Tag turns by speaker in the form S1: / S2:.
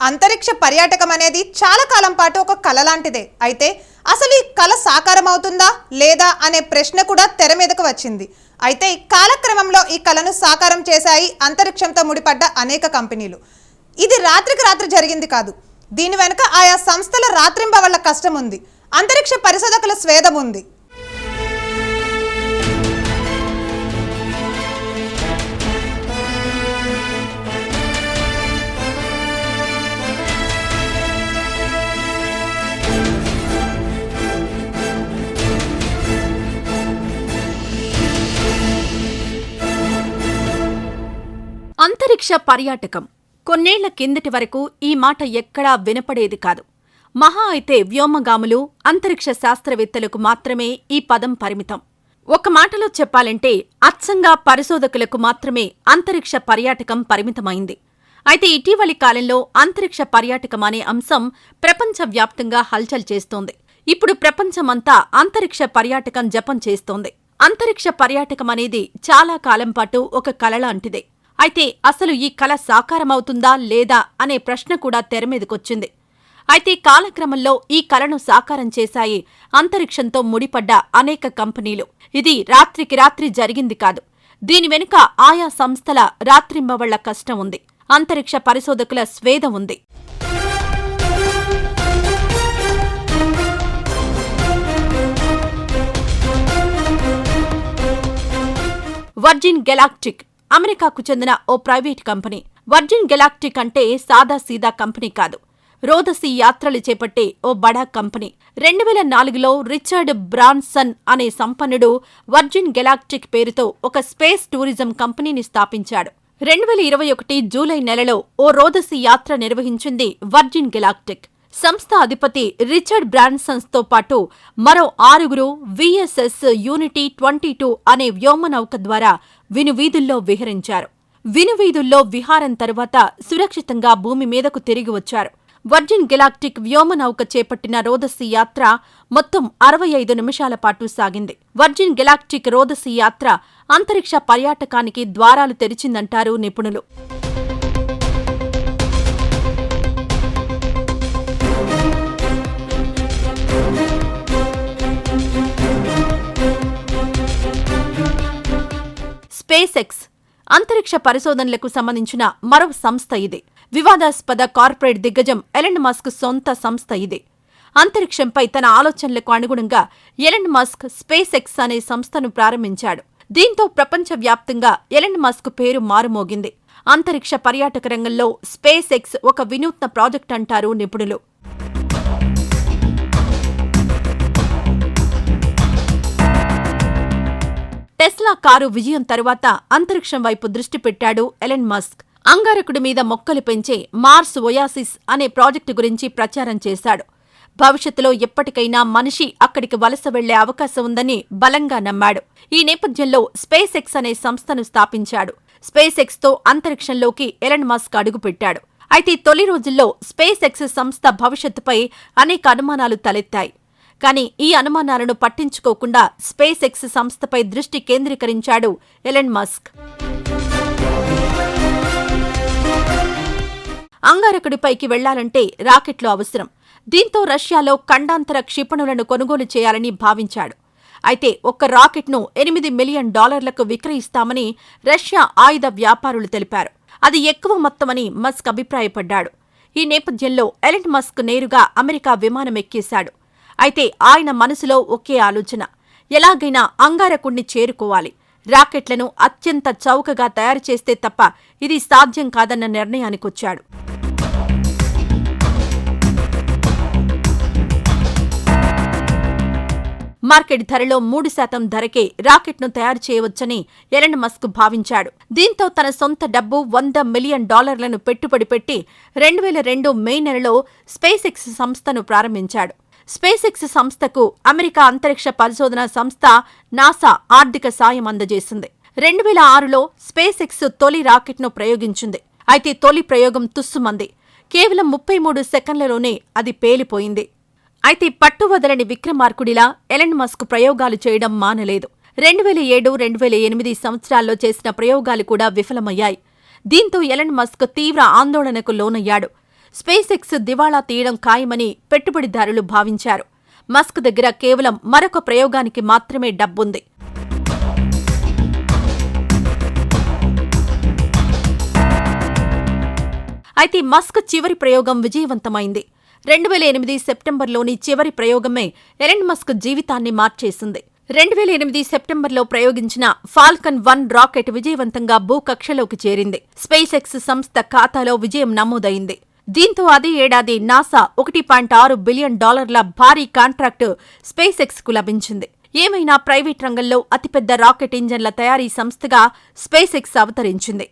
S1: అంతరిక్ష పర్యాటకం అనేది చాలా కాలం పాటు ఒక కళ లాంటిదే. అయితే అసలు ఈ కళ సాకారం అవుతుందా లేదా అనే ప్రశ్న కూడా తెర మీదకు వచ్చింది. అయితే కాలక్రమంలో ఈ కళను సాకారం చేశాయి అంతరిక్షంతో ముడిపడ్డ అనేక కంపెనీలు. ఇది రాత్రికి రాత్రి జరిగింది కాదు. దీని వెనుక ఆయా సంస్థల రాత్రింబవళ్ళ కష్టం ఉంది అంతరిక్ష పరిశోధకుల స్వేదం ఉంది
S2: అంతరిక్ష పర్యాటకం కొన్నేళ్ళ కిందటి వరకు ఈ మాట ఎక్కడా వినపడేది కాదు. మహా అయితే వ్యోమగాములు అంతరిక్ష శాస్త్రవేత్తలకు మాత్రమే ఈ పదం పరిమితం. ఒక మాటలో చెప్పాలంటే అచ్చంగా పరిశోధకులకు మాత్రమే అంతరిక్ష పర్యాటకం పరిమితమైంది. అయితే ఇటీవలి కాలంలో అంతరిక్ష పర్యాటకం అనే అంశం ప్రపంచవ్యాప్తంగా హల్చల్ చేస్తోంది. ఇప్పుడు ప్రపంచమంతా అంతరిక్ష పర్యాటకం జపం చేస్తోంది. అంతరిక్ష పర్యాటకం అనేది చాలా కాలం పాటు ఒక కళలాంటిదే అయితే అసలు ఈ కళ సాకారమవుతుందా లేదా అనే ప్రశ్న కూడా తెరమీదకొచ్చింది అయితే కాలక్రమంలో ఈ కళను సాకారం చేశాయి అంతరిక్షంతో ముడిపడ్డ అనేక కంపెనీలు. ఇది రాత్రికి రాత్రి జరిగింది కాదు. దీని వెనుక ఆయా సంస్థల రాత్రింబవళ్ళ కష్టం ఉంది. అంతరిక్ష పరిశోధకుల స్వేద ఉంది. వర్జిన్ గెలాక్టిక్ అమెరికాకు చెందిన ఓ ప్రైవేట్ కంపెనీ. వర్జిన్ గెలాక్టిక్ అంటే సాదా సీదా కంపెనీ కాదు. రోదసి యాత్రలు చేపట్టే ఓ బడా కంపెనీ. రెండు వేల నాలుగులో రిచర్డ్ బ్రాన్సన్ అనే సంపన్నుడు వర్జిన్ గెలాక్టిక్ పేరుతో ఒక స్పేస్ టూరిజం కంపెనీని స్థాపించాడు. రెండు వేల ఇరవై ఒకటి జూలై నెలలో ఓ రోదసి యాత్ర నిర్వహించింది వర్జిన్ గెలాక్టిక్. సంస్థ అధిపతి రిచర్డ్ బ్రాన్సన్స్తో పాటు మరో ఆరుగురు విఎస్ఎస్ యూనిటీ ట్వంటీ టూ అనే వ్యోమనౌక ద్వారా వినువీధుల్లో విహరించారు. వినువీధుల్లో విహారం తరువాత సురక్షితంగా భూమి మీదకు తిరిగి వచ్చారు. వర్జిన్ గెలాక్టిక్ వ్యోమనౌక చేపట్టిన రోదసి యాత్ర మొత్తం అరవై ఐదు నిమిషాల పాటు సాగింది. వర్జిన్ గెలాక్టిక్ రోదసి యాత్ర అంతరిక్ష పర్యాటకానికి ద్వారాలు తెరిచిందంటారు నిపుణులు. స్పేస్ ఎక్స్ అంతరిక్ష పరిశోధనలకు సంబంధించిన మరో సంస్థ ఇది. వివాదాస్పద కార్పొరేట్ దిగ్గజం ఎలన్ మస్క్ సొంత సంస్థ ఇది. అంతరిక్షంపై తన ఆలోచనలకు అనుగుణంగా ఎలన్ మస్క్ స్పేస్ ఎక్స్ అనే సంస్థను ప్రారంభించాడు. దీంతో ప్రపంచవ్యాప్తంగా ఎలన్ మస్క్ పేరు మారుమోగింది. అంతరిక్ష పర్యాటక రంగంలో స్పేస్ ఎక్స్ ఒక వినూత్న ప్రాజెక్ట్ అంటారు నిపుణులు. టెస్లా కారు విజయం తరువాత అంతరిక్షం వైపు దృష్టి పెట్టాడు ఎలెన్ మస్క్. అంగారకుడి మీద మొక్కలు పెంచే మార్స్ ఒయాసిస్ అనే ప్రాజెక్టు గురించి ప్రచారం చేశాడు. భవిష్యత్తులో ఎప్పటికైనా మనిషి అక్కడికి వలస వెళ్ళే అవకాశం ఉందని బలంగా నమ్మాడు. ఈ నేపథ్యంలో స్పేస్ ఎక్స్ అనే సంస్థను స్థాపించాడు. స్పేస్ ఎక్స్తో అంతరిక్షంలోకి ఎలన్ మస్క్ అడుగుపెట్టాడు. అయితే తొలి రోజుల్లో స్పేస్ ఎక్స్ సంస్థ భవిష్యత్తుపై అనేక అనుమానాలు తలెత్తాయి. కానీ ఈ అనుమానాలను పట్టించుకోకుండా స్పేస్ ఎక్స్ సంస్థపై దృష్టి కేంద్రీకరించాడు ఎలెన్ మస్క్. అంగారకుడిపైకి వెళ్ళాలంటే రాకెట్లు అవసరం. దీంతో రష్యాలో ఖండాంతర క్షిపణులను కొనుగోలు చేయాలని భావించాడు. అయితే ఒక్క రాకెట్ను ఎనిమిది మిలియన్ డాలర్లకు విక్రయిస్తామని రష్యా ఆయుధ వ్యాపారులు తెలిపారు. అది ఎక్కువ మొత్తమని మస్క్ అభిప్రాయపడ్డాడు. ఈ నేపథ్యంలో ఎలెన్ మస్క్ నేరుగా అమెరికా విమానం ఎక్కేశాడు అయితే ఆయన మనసులో ఒకే ఆలోచన. ఎలాగైనా అంగారకుణ్ణి చేరుకోవాలి. రాకెట్లను అత్యంత చౌకగా తయారు చేస్తే తప్ప ఇది సాధ్యం కాదన్న నిర్ణయానికొచ్చాడు. మార్కెట్ ధరలో మూడు శాతం ధరకే రాకెట్ను తయారు చేయవచ్చని ఎలన్ మస్క్ భావించాడు. దీంతో తన సొంత డబ్బు వంద మిలియన్ డాలర్లను పెట్టుబడి పెట్టి రెండు వేల రెండు మే నెలలో స్పేస్ ఎక్స్ సంస్థను ప్రారంభించాడు. స్పేస్ ఎక్స్ సంస్థకు అమెరికా అంతరిక్ష పరిశోధన సంస్థ నాసా ఆర్థిక సాయం అందజేసింది. రెండు వేల ఆరులో స్పేసెక్స్ తొలి రాకెట్ను ప్రయోగించింది. అయితే తొలి ప్రయోగం తుస్సుమంది. కేవలం ముప్పై మూడు సెకండ్లలోనే అది పేలిపోయింది. అయితే పట్టువదలని విక్రమార్కుడిలా ఎలన్ మస్క్ ప్రయోగాలు చేయడం మానలేదు. రెండు వేల ఏడు రెండు వేల ఎనిమిది సంవత్సరాల్లో చేసిన ప్రయోగాలు కూడా విఫలమయ్యాయి. దీంతో ఎలన్ మస్క్ తీవ్ర ఆందోళనకు లోనయ్యాడు. స్పేస్ ఎక్స్ దివాళా తీయడం ఖాయమని పెట్టుబడిదారులు భావించారు. మస్క్ దగ్గర కేవలం మరొక ప్రయోగానికి మాత్రమే డబ్బుంది. అయితే మస్క్ చివరి ప్రయోగం విజయవంతమైంది. రెండు వేల ఎనిమిది సెప్టెంబర్లోని చివరి ప్రయోగమే ఎరెన్ మస్క్ జీవితాన్ని మార్చేసింది. రెండు వేల ఎనిమిది సెప్టెంబర్లో ప్రయోగించిన ఫాల్కన్ వన్ రాకెట్ విజయవంతంగా భూకక్షలోకి చేరింది. స్పేస్ ఎక్స్ సంస్థ ఖాతాలో విజయం నమోదైంది. దీంతో అదే ఏడాది నాసా ఒకటి పాయింట్ ఆరు బిలియన్ డాలర్ల భారీ కాంట్రాక్టు స్పేస్ ఎక్స్కు లభించింది. ఏమైనా ప్రైవేట్ రంగంలో అతిపెద్ద రాకెట్ ఇంజన్ల తయారీ సంస్థగా స్పేస్ ఎక్స్ అవతరించింది.